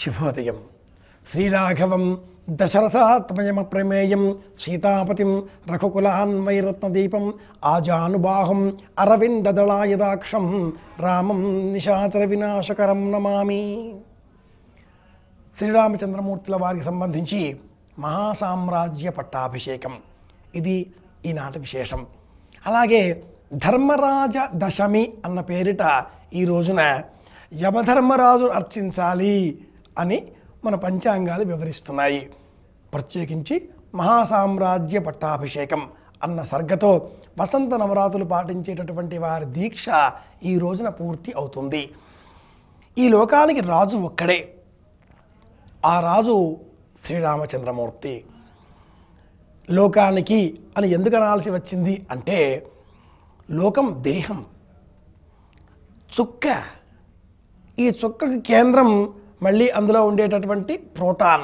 శుభోదయం. శ్రీరాఘవం దశరథాత్మయమ ప్రమేయం సీతాపతిం రఘుకులాన్వైరత్నదీపం ఆజానుబాహం అరవిందదళాయదాక్షం రామం నిశాచర వినాశకరం నమామి. శ్రీరామచంద్రమూర్తుల వారికి సంబంధించి మహాసామ్రాజ్య పట్టాభిషేకం. ఇది ఈనాటి విశేషం. అలాగే ధర్మరాజ దశమి అన్న పేరిట ఈ రోజున యమధర్మరాజు అర్చించాలి. అని మన పంచాంగాలు వివరిస్తున్నాయి. ప్రత్యేకించి మహాసామ్రాజ్య పట్టాభిషేకం అన్న సర్గతో వసంత నవరాత్రులు పాటించేటటువంటి వారి దీక్ష ఈ రోజున పూర్తి అవుతుంది. ఈ లోకానికి రాజు ఒక్కడే. ఆ రాజు శ్రీరామచంద్రమూర్తి. లోకానికి అని ఎందుకు అనాల్సి వచ్చింది అంటే లోకం దేహం. చుక్క. ఈ చుక్కకి కేంద్రం మళ్ళీ అందులో ఉండేటటువంటి ప్రోటాన్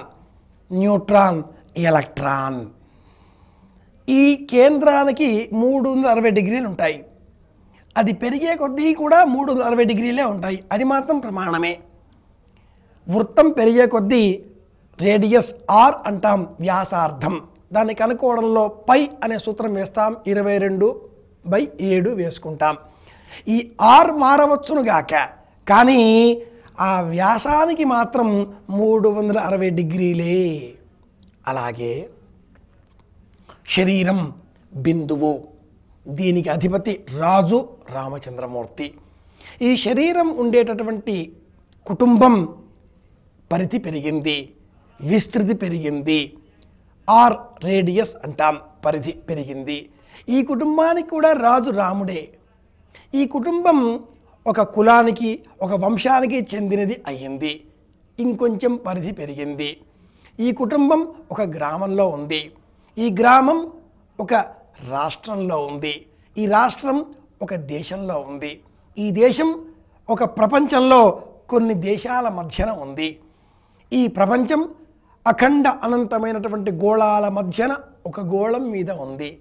న్యూట్రాన్ ఎలక్ట్రాన్. ఈ కేంద్రానికి మూడు వందల అరవై డిగ్రీలు ఉంటాయి. అది పెరిగే కొద్దీ కూడా మూడు వందల అరవై డిగ్రీలే ఉంటాయి. అది మాత్రం ప్రమాణమే. వృత్తం పెరిగే కొద్దీ రేడియస్ ఆర్ అంటాం వ్యాసార్థం. దాన్ని కనుక్కోవడంలో పై అనే సూత్రం వేస్తాం. ఇరవై రెండు బై ఏడు వేసుకుంటాం. ఈ ఆర్ మారవచ్చును గాక. కానీ ఆ వ్యాసానికి మాత్రం మూడు వందల అరవై డిగ్రీలే. అలాగే శరీరం బిందువు దీనికి అధిపతి రాజు రామచంద్రమూర్తి. ఈ శరీరం ఉండేటటువంటి కుటుంబం పరిధి పెరిగింది విస్తృతి పెరిగింది ఆర్ రేడియస్ అంటాం పరిధి పెరిగింది. ఈ కుటుంబానికి కూడా రాజు రాముడే. ఈ కుటుంబం ఒక కులానికి ఒక వంశానికి చెందినది అయ్యింది. ఇంకొంచెం పరిధి పెరిగింది. ఈ కుటుంబం ఒక గ్రామంలో ఉంది. ఈ గ్రామం ఒక రాష్ట్రంలో ఉంది. ఈ రాష్ట్రం ఒక దేశంలో ఉంది. ఈ దేశం ఒక ప్రపంచంలో కొన్ని దేశాల మధ్యన ఉంది. ఈ ప్రపంచం అఖండ అనంతమైనటువంటి గోళాల మధ్యన ఒక గోళం మీద ఉంది.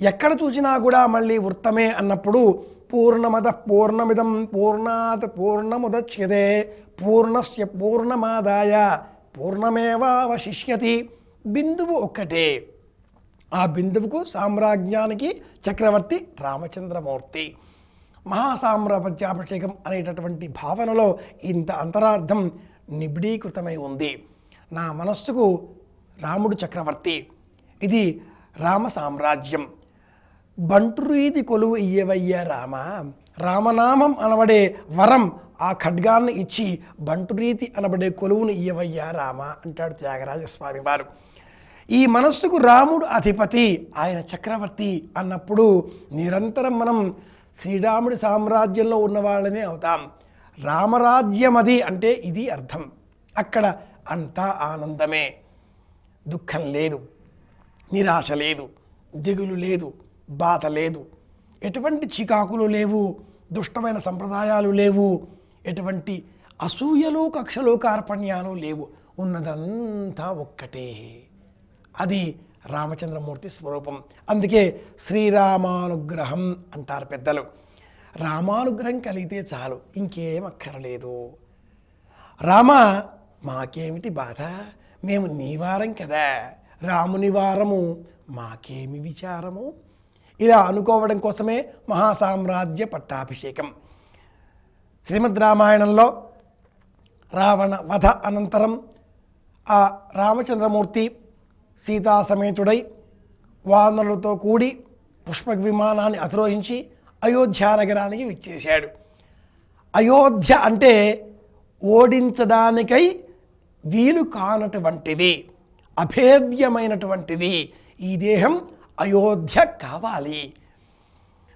ఎక్కడ చూసినా కూడా మళ్ళీ వృత్తమే అన్నప్పుడు పూర్ణమద పూర్ణమిదం పూర్ణాత్ పూర్ణముదచ్యతే పూర్ణస్య పూర్ణమాదాయ పూర్ణమేవావశిష్యతి. బిందువు ఒక్కటే. ఆ బిందువుకు సామ్రాజ్యానికి చక్రవర్తి రామచంద్రమూర్తి. మహాసామ్రాజ్యాభిషేకం అనేటటువంటి భావనలో ఇంత అంతరార్థం నిబిడీకృతమై ఉంది. నా మనస్సుకు రాముడు చక్రవర్తి. ఇది రామ సామ్రాజ్యం బంట్రుయిది కొలువు ఇయ్యవయ్యా రామ. రామనామం అనబడే వరం ఆ ఖడ్గాన్ని ఇచ్చి బంటురీతి అనబడే కొలువును ఇయ్యవయ్యా రామ అంటాడు త్యాగరాజస్వామి వారు. ఈ మనస్సుకు రాముడు అధిపతి ఆయన చక్రవర్తి అన్నప్పుడు నిరంతరం మనం శ్రీరాముడి సామ్రాజ్యంలో ఉన్నవాళ్ళనే అవుతాం. రామరాజ్యమది అంటే ఇది అర్థం. అక్కడ అంతా ఆనందమే. దుఃఖం లేదు. నిరాశ లేదు. దిగులు లేదు. బాధ లేదు. ఎటువంటి చికాకులు లేవు దుష్టమైన సంప్రదాయాలు లేవు ఎటువంటి అసూయలు కక్షలు కార్పణ్యాలు లేవు. ఉన్నదంతా ఒక్కటే. అది రామచంద్రమూర్తి స్వరూపం. అందుకే శ్రీరామానుగ్రహం అంటారు పెద్దలు. రామానుగ్రహం కలిగితే చాలు ఇంకేం అక్కర్లేదు. రామ మాకేమిటి బాధ? మేము నీవారం కదా. రాముని వారము మాకేమి విచారము? ఇలా అనుకోవడం కోసమే మహాసామ్రాజ్య పట్టాభిషేకం. శ్రీమద్ రామాయణంలో రావణ వధ అనంతరం ఆ రామచంద్రమూర్తి సీతా సమేతుడై వానరులతో కూడి పుష్పక విమానాన్ని అధిరోహించి అయోధ్య నగరానికి విచ్చేశాడు. అయోధ్య అంటే ఓడించడానికై వీలు కానటువంటిది అభేద్యమైనటువంటిది. ఈ దేహం అయోధ్య కావాలి.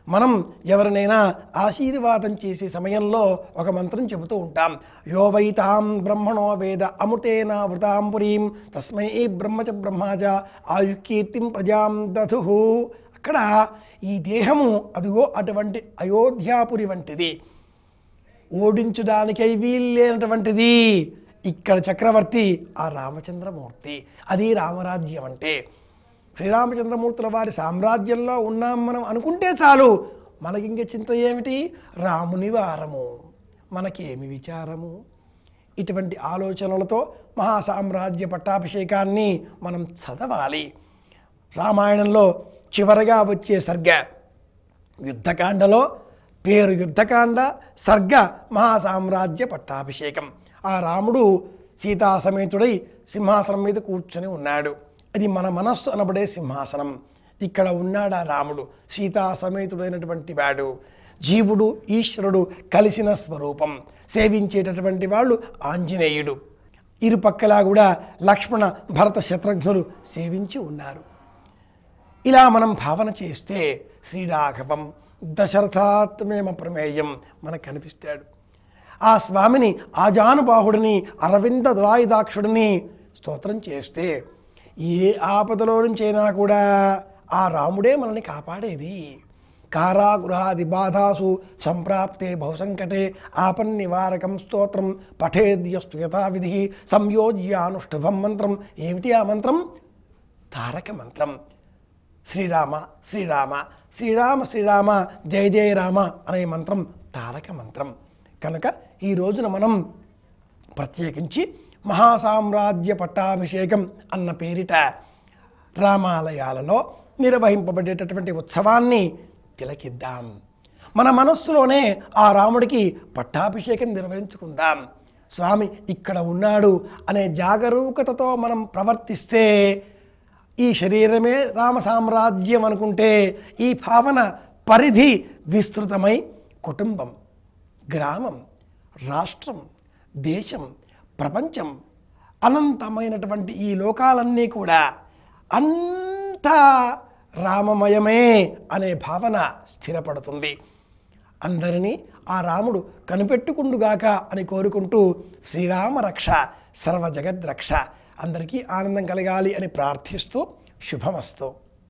మనం ఎవరినైనా ఆశీర్వాదం చేసే సమయంలో ఒక మంత్రం చెబుతూ ఉంటాం. యో వైతాం బ్రహ్మణో వేద అమృతేన వృతాం పురీం తస్మై బ్రహ్మచ బ్రహ్మాజ ఆయుకీర్తిం ప్రజాం దధు. అక్కడ ఈ దేహము అదిగో అటువంటి అయోధ్యాపురి వంటిది. ఓడించడానికై వీల్లేనటువంటిది ఇక్కడ చక్రవర్తి ఆ రామచంద్రమూర్తి. అది రామరాజ్యం అంటే. శ్రీరామచంద్రమూర్తుల వారి సామ్రాజ్యంలో ఉన్నాం మనం అనుకుంటే చాలు. మనకి ఇంక చింత ఏమిటి? రాముని వారము. మనకేమి విచారము? ఇటువంటి ఆలోచనలతో మహాసామ్రాజ్య పట్టాభిషేకాన్ని మనం చదవాలి. రామాయణంలో చివరగా వచ్చే సర్గ యుద్ధకాండలో పేరు యుద్ధకాండ సర్గ మహాసామ్రాజ్య పట్టాభిషేకం. ఆ రాముడు సీతా సమేతుడై సింహాసనం మీద కూర్చొని ఉన్నాడు. అది మన మనస్సు అనబడే సింహాసనం. ఇక్కడ ఉన్నాడా రాముడు సీతా సమేతుడైనటువంటి వాడు. జీవుడు ఈశ్వరుడు కలిసిన స్వరూపం. సేవించేటటువంటి వాళ్ళు ఆంజనేయుడు. ఇరుపక్కలా కూడా లక్ష్మణ భరత శత్రుఘ్నులు సేవించి ఉన్నారు. ఇలా మనం భావన చేస్తే శ్రీరాఘవం దశరథాత్మేమ ప్రమేయం మనకు కనిపిస్తాడు. ఆ స్వామిని ఆజానుబాహుడిని అరవింద ద్రాయుదాక్షుడిని స్తోత్రం చేస్తే ఏ ఆపదలో నుంచైనా కూడా ఆ రాముడే మనల్ని కాపాడేది. కారాగృహాది బాధాసు సంప్రాప్తే బహుసంకటే ఆపన్నివారకం స్తోత్రం పఠేద్యస్తు యథావిధి సంయోజ్యానుష్ఠుభం మంత్రం. ఏమిటి ఆ మంత్రం? తారక మంత్రం. శ్రీరామ శ్రీరామ శ్రీరామ శ్రీరామ జయ జయ రామ అనే మంత్రం తారక మంత్రం. కనుక ఈ రోజున మనం ప్రత్యేకించి మహాసామ్రాజ్య పట్టాభిషేకం అన్న పేరిట రామాలయాలలో నిర్వహింపబడేటటువంటి ఉత్సవాన్ని తిలకిద్దాం. మన మనస్సులోనే ఆ రాముడికి పట్టాభిషేకం నిర్వహించుకుందాం. స్వామి ఇక్కడ ఉన్నాడు అనే జాగరూకతతో మనం ప్రవర్తిస్తే ఈ శరీరమే రామ సామ్రాజ్యం అనుకుంటే ఈ భావన పరిధి విస్తృతమై కుటుంబం గ్రామం రాష్ట్రం దేశం ప్రపంచం అనంతమైనటువంటి ఈ లోకాలన్నీ కూడా అంతా రామమయమే అనే భావన స్థిరపడుతుంది. అందరినీ ఆ రాముడు కనిపెట్టుకుండుగాక అని కోరుకుంటూ శ్రీరామ రక్ష సర్వ జగద్రక్ష అందరికీ ఆనందం కలగాలి అని ప్రార్థిస్తూ శుభమస్తు.